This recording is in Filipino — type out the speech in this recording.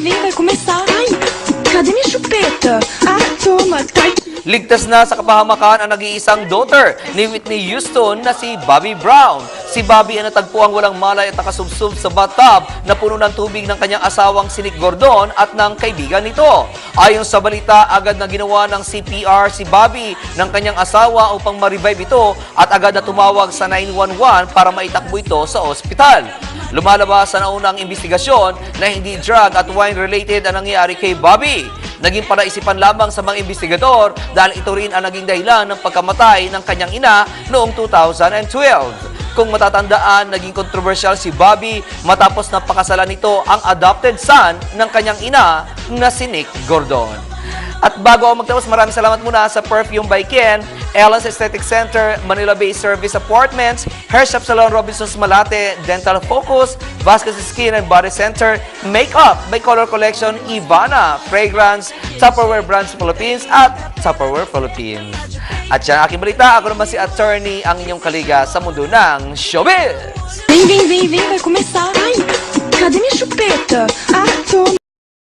vem, vai começar. Ai, cadê minha chupeta? Ah, toma, tá. Ligtas na sa kapahamakan ang nag-iisang daughter ni Whitney Houston na si Bobby Brown. Si Bobby ay natagpo ang walang malay at nakasubsob sa bathtub na puno ng tubig ng kanyang asawang si Nick Gordon at ng kaibigan nito. Ayon sa balita, agad na ginawa ng CPR si Bobby ng kanyang asawa upang ma-revive ito at agad na tumawag sa 911 para maitakbo ito sa ospital. Lumalabas sa naunang investigasyon na hindi drug at wine related ang nangyari kay Bobby. Naging palaisipan lamang sa mga investigador dahil ito rin ang naging dahilan ng pagkamatay ng kanyang ina noong 2012. Kung matatandaan, naging kontrobersyal si Bobby matapos na pakasalan nito ang adopted son ng kanyang ina na si Nick Gordon. At bago ako magtapos, maraming salamat muna sa Perfume by Ken, Ellen's Aesthetic Center, Manila Bay Service Apartments, Hair Shop Salon Robinsons Malate, Dental Focus, Vasquez Skin and Body Center, Makeup by Color Collection, Ivana, Fragrance, Tupperware Brands Philippines at Tupperware Philippines. At yan aking balita, ako naman si attorney ang inyong kaliga sa mundo ng showbiz! Vem, vem, vem, vem, vai começar. Ai, cadê minha chupeta? Ah,